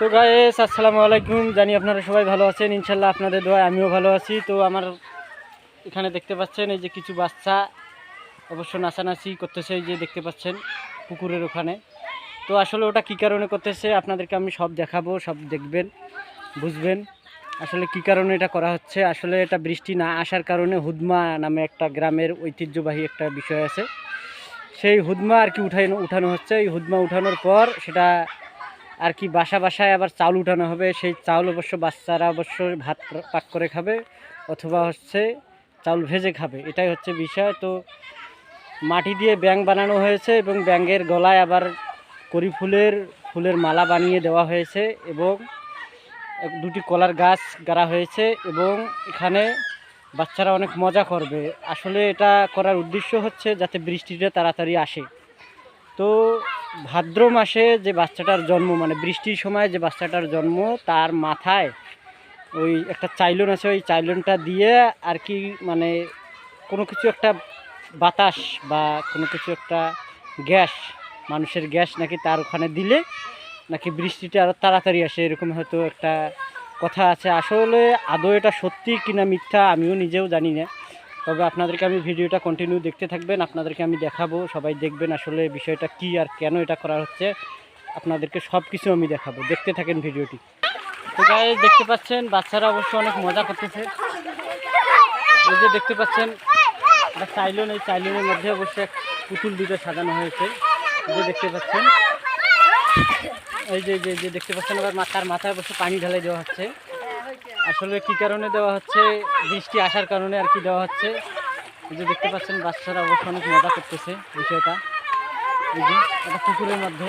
তো গায়েস আসসালামু আলাইকুম। জানি আপনারা সবাই ভালো আছেন, ইনশাল্লাহ আপনাদের দোয়ায় আমিও ভালো আছি। তো আমার এখানে দেখতে পাচ্ছেন এই যে কিছু বাচ্চা, অবশ্য নাচানাচি করতেছে এই যে দেখতে পাচ্ছেন পুকুরের ওখানে। তো আসলে ওটা কী কারণে করতেছে, আপনাদেরকে আমি সব দেখাবো, সব দেখবেন, বুঝবেন। আসলে কী কারণে এটা করা হচ্ছে, আসলে এটা বৃষ্টি না আসার কারণে হুদমা নামে একটা গ্রামের ঐতিহ্যবাহী একটা বিষয় আছে। সেই হুদমা আর কি উঠানো উঠানো হচ্ছে। এই হুদমা উঠানোর পর সেটা আর কি বাসা বাসায় আবার চাউল উঠানো হবে, সেই চাউল অবশ্য বাচ্চারা অবশ্য ভাত পাক করে খাবে, অথবা হচ্ছে চাউল ভেজে খাবে, এটাই হচ্ছে বিষয়। তো মাটি দিয়ে ব্যাং বানানো হয়েছে এবং ব্যাঙের গলায় আবার করি ফুলের ফুলের মালা বানিয়ে দেওয়া হয়েছে এবং দুটি কলার গাছ গাড়া হয়েছে এবং এখানে বাচ্চারা অনেক মজা করবে। আসলে এটা করার উদ্দেশ্য হচ্ছে যাতে বৃষ্টিটা তাড়াতাড়ি আসে। তো ভাদ্র মাসে যে বাচ্চাটার জন্ম মানে বৃষ্টির সময় যে বাচ্চাটার জন্ম, তার মাথায় ওই একটা চাইলন আছে, ওই চাইলনটা দিয়ে আর কি মানে কোনো কিছু একটা বাতাস বা কোনো কিছু একটা গ্যাস, মানুষের গ্যাস নাকি তার ওখানে দিলে নাকি বৃষ্টিটা আরও তাড়াতাড়ি আসে, এরকম হয়তো একটা কথা আছে। আসলে আদৌ এটা সত্যি কিনা মিথ্যা আমিও নিজেও জানি না। তবে আপনাদেরকে আমি ভিডিওটা কন্টিনিউ দেখতে থাকবেন, আপনাদেরকে আমি দেখাবো, সবাই দেখবেন আসলে বিষয়টা কি আর কেন এটা করা হচ্ছে। আপনাদেরকে সব কিছু আমি দেখাবো, দেখতে থাকেন ভিডিওটি। তো গায়ে দেখতে পাচ্ছেন, বাচ্চারা অবশ্য অনেক মজা করতেছে। এই যে দেখতে পাচ্ছেন, একটা চাইলন, এই চাইলনের মধ্যে অবশ্য এক পুতুল দুটো সাজানো হয়েছে। যে দেখতে পাচ্ছেন, এই যে যে যে দেখতে পাচ্ছেন আবার মাথার মাথায় অবশ্য পানি ঢালাই দেওয়া হচ্ছে। আসলে কি কারণে দেওয়া হচ্ছে? বৃষ্টি আসার কারণে আর কি দেওয়া হচ্ছে? এই যে দেখতে পাচ্ছেন, বাচ্চারা অবশ্য অনেক মজা করতেছে বিষয়টা। এই যে একটা পুকুরের মধ্যে।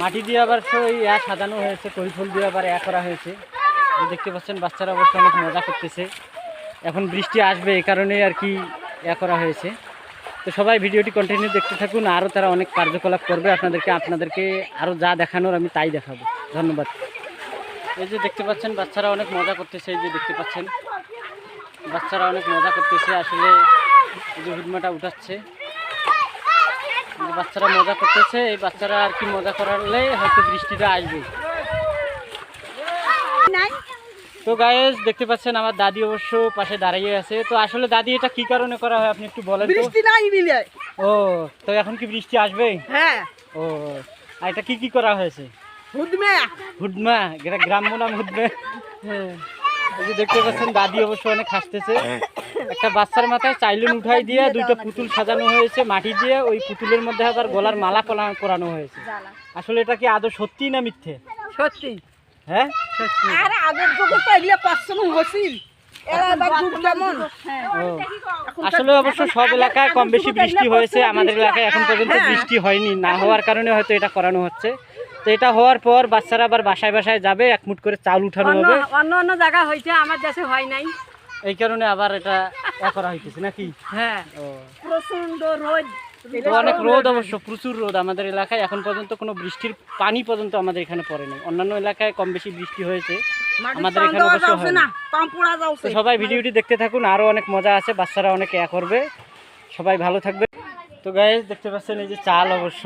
মাটি দিয়ে আবার ওই ইয়া সাজানো হয়েছে, কৈফল দিয়ে আবার ইয়া করা হয়েছে। দেখতে পাচ্ছেন, বাচ্চারা অবশ্য অনেক মজা করতেছে। এখন বৃষ্টি আসবে এই কারণেই আর কি ইয়া করা হয়েছে। তো সবাই ভিডিওটি কন্টিনিউ দেখতে থাকুন, আরও তারা অনেক কার্যকলাপ করবে। আপনাদেরকে আপনাদেরকে আরও যা দেখানোর আমি তাই দেখাবো। ধন্যবাদ। এই যে দেখতে পাচ্ছেন বাচ্চারা অনেক মজা করতেছে এই যে দেখতে পাচ্ছেন। বাচ্চারা অনেক মজা করতেছে আসলে এই যে হুদমাটা উঠাচ্ছে। বাচ্চারা মজা করতেছে এই বাচ্চারা আর কি মজা করালে হয়তো বৃষ্টিটা আসবে। তো গায়েস দেখতে পাচ্ছেন আমার দাদি অবশ্য পাশে দাঁড়িয়ে আছে। তো আসলে দাদি এটা কি কারণে করা হয় আপনি একটু বলেন বৃষ্টি নাই দিলে ও তো এখন কি বৃষ্টি আসবে? হ্যাঁ। ও আর এটা কি কি করা হয়েছে? হুদমে। এটা গ্রাম্য নাম এই যে দেখতে পাচ্ছেন দাদি অবশ্য অনেক হাসতেছে। একটা বাচ্চার মাথায় চাইলুন উঠাই দিয়ে দুইটা পুতুল সাজানো হয়েছে মাটি দিয়ে ওই পুতুলের মধ্যে আবার গলার মালা পরানো হয়েছে। আসলে এটা কি আদৌ সত্যি না মিথ্যে? সত্যি। হ্যাঁ? সত্যি। আরে আগের যুগে তো এগুলো পাঁচশো হসিল। এরা এবার যুগ কেমন? ও। আসলে অবশ্য সব এলাকায় কম বেশি বৃষ্টি হয়েছে আমাদের এলাকায় এখন পর্যন্ত বৃষ্টি হয়নি না হওয়ার কারণে হয়তো এটা করানো হচ্ছে। তো এটা হওয়ার পর বাচ্চারা আবার বাসায় বাসায় যাবে এক মুঠ করে চাল উঠানো হবে। অন্য অন্য জায়গা হইছে আমার দেশে হয় নাই। এই কারণে আবার এটা এ করা হইতেছে নাকি? হ্যাঁ। প্রচণ্ড রোদ। অনেক রোদ অবশ্য প্রচুর রোদ আমাদের এলাকায়। এখন পর্যন্ত কোনো বৃষ্টির পানি পর্যন্ত আমাদের এখানে পড়ে নাই। অন্যান্য এলাকায় কম বেশি বৃষ্টি হয়েছে। আমাদের এখানে অবশ্য যাচ্ছে সবাই ভিডিওটি দেখতে থাকুন আরও অনেক মজা আছে বাচ্চারা অনেক এ করবে। সবাই ভালো থাকবে। তো গাইজ দেখতে পাচ্ছেন এই যে চাল অবশ্য।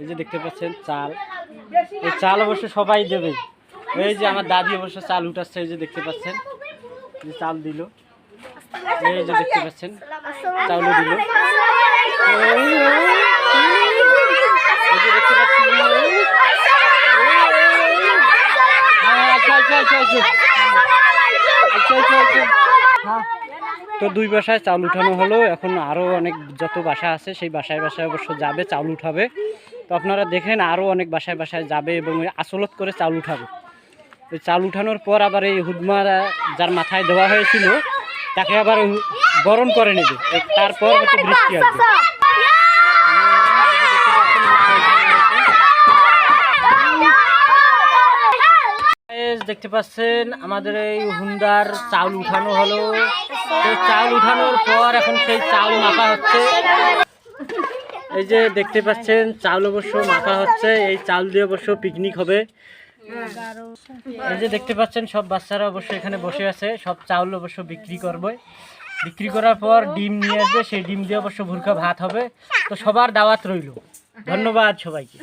এই যে দেখতে পাচ্ছেন চাল। এই চাল অবশ্য সবাই দেবে। এই যে আমার দাদি অবশ্য চাল উঠাচ্ছে, এই যে দেখতে পাচ্ছেন। যে চাল দিল। এই যে দেখতে পাচ্ছেন চাউলও দিল। তো দুই বাসায় চাউল উঠানো হলো। এখন আরও অনেক যত বাসা আছে, সেই বাসায় বাসায় অবশ্য যাবে চাউল উঠাবে। তো আপনারা দেখেন আরও অনেক বাসায় বাসায় যাবে এবং আসলত করে চাল উঠাবে। ওই চাউল উঠানোর পর আবার এই হুদমা যার মাথায় দেওয়া হয়েছিল, তাকে আবার বরণ করে নেবে। তারপর হচ্ছে বৃষ্টি আসবে। দেখতে পাচ্ছেন, আমাদের এই হুন্ডার চাউল উঠানো হলো। চাউল উঠানোর পর এখন সেই চাউল মাপা হচ্ছে। এই যে দেখতে পাচ্ছেন, চাল অবশ্য মাখা হচ্ছে, এই চাল দিয়ে অবশ্য পিকনিক হবে। এই যে দেখতে পাচ্ছেন, সব বাচ্চারা অবশ্য এখানে বসে আছে, সব চাউল অবশ্য বিক্রি করবে। বিক্রি করার পর ডিম নিয়ে আসবে, সেই ডিম দিয়ে অবশ্য ভুরকা ভাত হবে। তো সবার দাওয়াত রইল। ধন্যবাদ সবাইকে।